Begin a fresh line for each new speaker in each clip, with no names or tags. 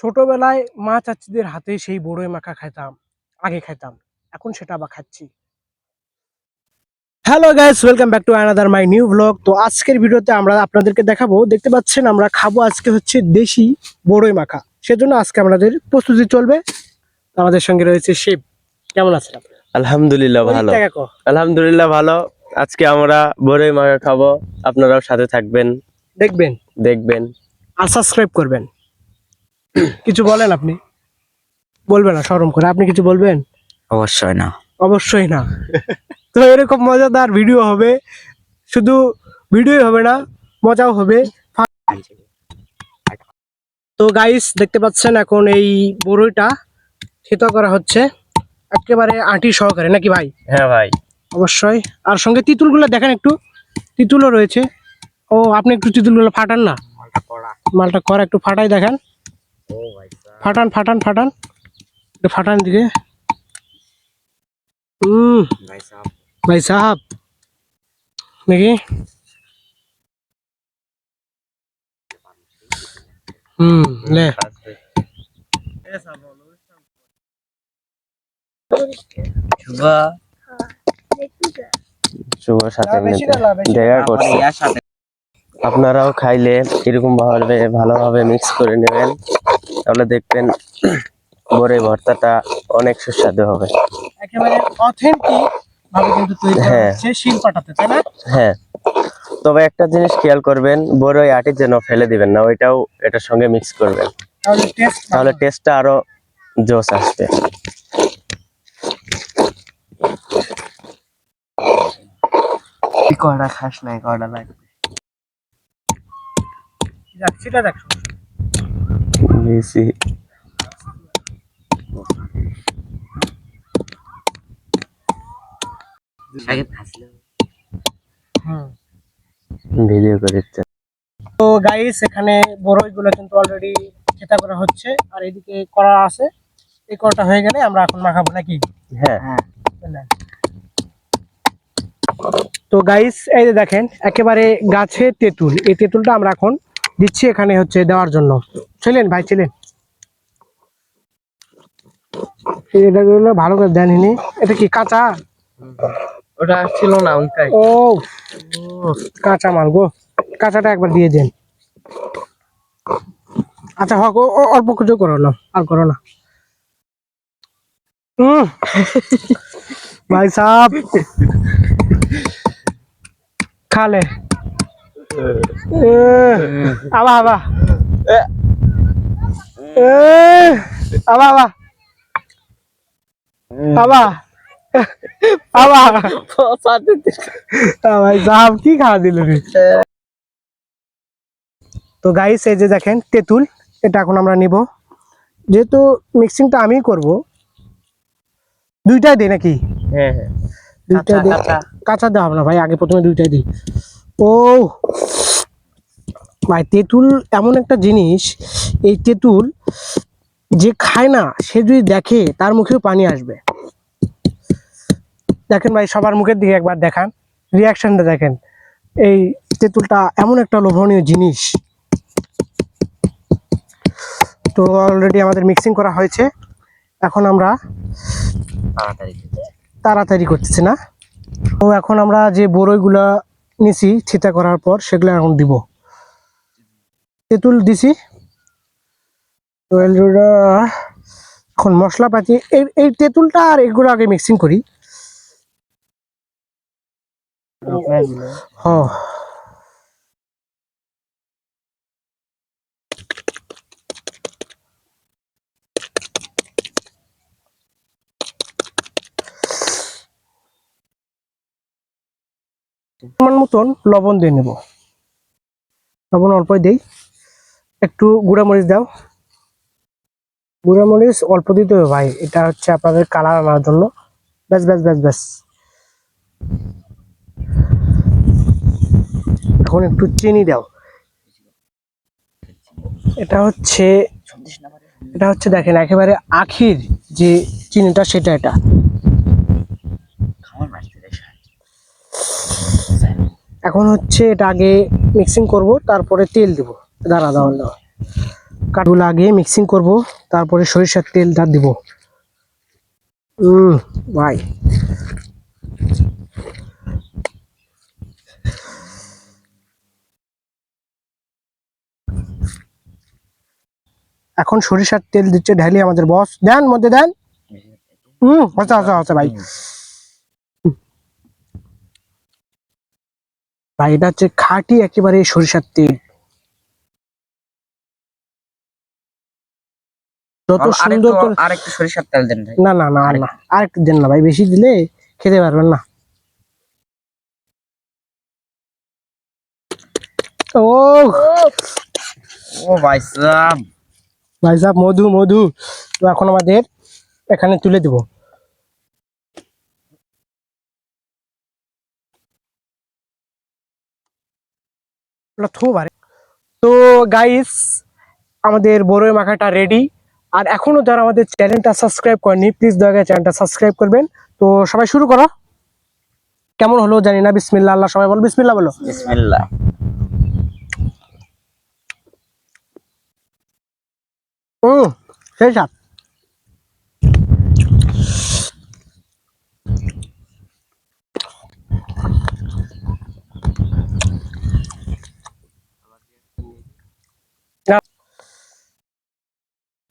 ছোটবেলায় মা চাচিদের হাতে সেই বড়ই মাখা খাইতাম আগে খাইতাম এখন সেটা আবার খাচ্ছি। Hello guys welcome back to another my new blog তো আজকের ভিডিওতে আমরা আপনাদেরকে দেখাবো দেখতে পাচ্ছেন আমরা খাব আজকে হচ্ছে দেশি বড়ই মাখা। সেজন্য আজকে আমাদের প্রস্তুতি চলবে। আমাদের সঙ্গে রয়েছে শিব কেমন আছেন
আলহামদুলিল্লাহ ভালো। আলহামদুলিল্লাহ ভালো। আজকে আমরা বড়ই মাখা খাব। আপনারাও সাথে থাকবেন।
দেখবেন।
দেখবেন।
আর সাবস্ক্রাইব করবেন। কিছু বলেন আপনি। বলবেন না সরম করে। আপনি কিছু বলবেন?
অবশ্যই না।
অবশ্যই না। তো এরকম মজাদার ভিডিও হবে। শুধু ভিডিওই হবে না মজাও হবে। তো গাইস দেখতে পাচ্ছেন এখন এই বড়ইটা থেতো করা হচ্ছে। একেবারে আঁটি সহকারে নাকি ভাই?
হ্যাঁ ভাই।
অবশ্যই। আর সঙ্গে তিতুলগুলো দেখেন একটু। তিতুলও রয়েছে। ও আপনি একটু তিতুলগুলো ফাটান না। মালটা করা একটু ফাটাই দেখেন। ফাটান ফাটান ফাটান। ফাটান দিকে। হুম ভাই সাহাব। নাকি? হুম লে।
সাথে। দেখা করছি। আপনারাও খাইলে এরকম ভাবে ভালোভাবে মিক্স করে নেবেন। তাহলে দেখবেন বড়ই ভর্তাটা অনেক সুস্বাদু হবে।
একেবারে অথেন্টিক ভাবে কিন্তু তৈরি
হ্যাঁ।
হচ্ছে শিল পাটাতে তাই না?
হ্যাঁ। তবে একটা জিনিস খেয়াল করবেন বড়ই আটি যেন ফেলে দিবেন না ওইটাও এটার সঙ্গে মিক্স করবেন।
তাহলে টেস্ট
তাহলে টেস্টটা আরও জোস আসবে।
খাস নাই লাগবে?
ভিডিও করতে
তো গাইস এখানে বড়ইগুলো কিন্তু অলরেডি চেতা করা হচ্ছে আর এদিকে করা আছে। এই করাটা হয়ে গেলে আমরা এখন মাখাবো নাকি?
হ্যাঁ।
বুঝলেন? তো গাইস এই যে দেখেন একেবারে গাছে তেঁতুল। এই তেঁতুলটা আমরা এখন দিচ্ছি এখানে হচ্ছে দেওয়ার জন্য। ছিলেন ভাই ছিলেন। এটা গুলো ভালো করে দেননি এটা কি কাঁচা?
ওটা ছিল না ওইটাই
ও কাঁচা মাল গো। কাঁচাটা একবার দিয়ে দেন। আচ্ছা হোক অল্প কিছু করো না আর করো না। হুম ভাই সাহেব। খালে। এ, আবা আবা। আবা আবা আবা ভাই সাহেব কি খাওয়া দিল রে তো গাইস এই যে দেখেন তেঁতুল এটা এখন আমরা নিব। যেহেতু মিক্সিংটা আমিই করব। দুইটাই দিই নাকি?
হ্যাঁ হ্যাঁ।
দুইটাই দিই। কাঁচা দেওয়া হবে না ভাই আগে প্রথমে দুইটাই দিই। ও ভাই তেঁতুল এমন একটা জিনিস এই তেঁতুল যে খায় না সে যদি দেখে তার মুখেও পানি আসবে। দেখেন ভাই সবার মুখের দিকে একবার দেখান। রিয়াকশনটা দেখেন। এই তেঁতুলটা এমন একটা লোভনীয় জিনিস। তো অলরেডি আমাদের মিক্সিং করা হয়েছে। এখন আমরা
তাড়াতাড়ি
করতেছি না। তো এখন আমরা যে বড়ইগুলা নিছি ছিটা করার পর সেগুলো এখন দিব। তেঁতুল দিছি। তো এখন মশলাপাতি এই এই তেঁতুলটা আর এগুলো আগে মিক্সিং করি। হ পরিমাণ মতন লবণ দিয়ে নেব। লবণ অল্পই দেই। একটু গুঁড়ামরিচ দাও। গুঁড়ামরিচ অল্প দিতে হবে ভাই, এটা হচ্ছে আপনাদের কালার আনার জন্য। ব্যাস ব্যাস ব্যাস ব্যাস। এখন একটু চিনি দাও। এটা হচ্ছে এটা হচ্ছে দেখেন, একেবারে আখির যে চিনিটা, সেটা এটা। এখন হচ্ছে এটা আগে মিক্সিং করব, তারপরে তেল দেব। দাঁড়া দাও কাঠগুলো আগে মিক্সিং করব, তারপরে সরিষার তেলটা দিব। হুম ভাই। এখন সরিষার তেল দিচ্ছে ঢালি আমাদের বস। দেন, মধ্যে দেন। হুম আচ্ছা আচ্ছা আচ্ছা ভাই। ভাই, এটা হচ্ছে খাঁটি একেবারে সরিষার তেল। যত সুন্দর করে
আর একটু সরিষার তেল দেন ভাই।
না না না না আর একটু দেন না ভাই বেশি দিলে খেতে পারবেন না। ও
ও ভাই সাহেব
ভাই সাহেব মধু মধু। তো এখন আমাদের এখানে তুলে দিব। তো গাইস আমাদের বড়ই মাখাটা রেডি আর এখনও যারা আমাদের চ্যানেলটা সাবস্ক্রাইব করেনি প্লিজ দয়া করে চ্যানেলটা সাবস্ক্রাইব করবেন। তো সবাই শুরু করো। কেমন হলো জানি না বিসমিল্লা আল্লাহ সবাই বল বিসমিল্লা বলো।
বিসমিল্লা
হুম সেই সাথ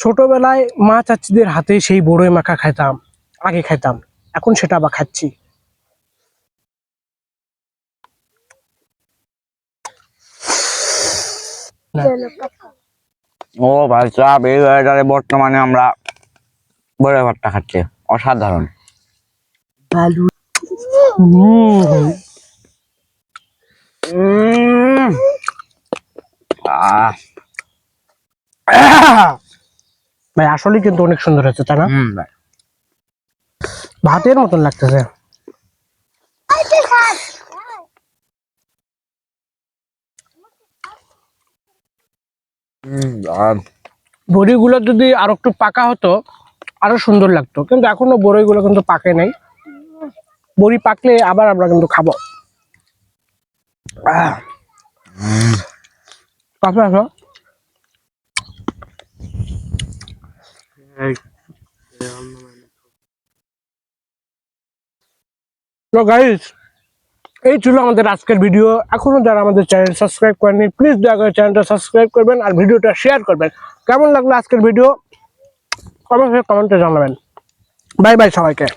ছোটবেলায় মা চাচিদের হাতে সেই বড়ই মাখা খাইতাম আগে খাইতাম এখন সেটা আবার খাচ্ছি।
ও ভাই সাহেব এই ওয়েদারে বর্তমানে আমরা বড় ভাতটা খাচ্ছি অসাধারণ। আহ,
ভাই আসলে কিন্তু অনেক সুন্দর হয়েছে তাই না?
ভাই।
ভাতের মতন লাগতেছে। বড়িগুলো যদি আরও একটু পাকা হতো আরও সুন্দর লাগতো। কিন্তু এখনও বড়িগুলো কিন্তু পাকে নাই। বড়ি পাকলে আবার আমরা কিন্তু খাব। কাছে আসো এই ছিল আমাদের আজকের ভিডিও এখনও যারা আমাদের চ্যানেল সাবস্ক্রাইব করেনি প্লিজ দয়া করে চ্যানেলটা সাবস্ক্রাইব করবেন আর ভিডিওটা শেয়ার করবেন। কেমন লাগল আজকের ভিডিও অবশ্যই কমেন্টে জানাবেন। বাই বাই সবাইকে।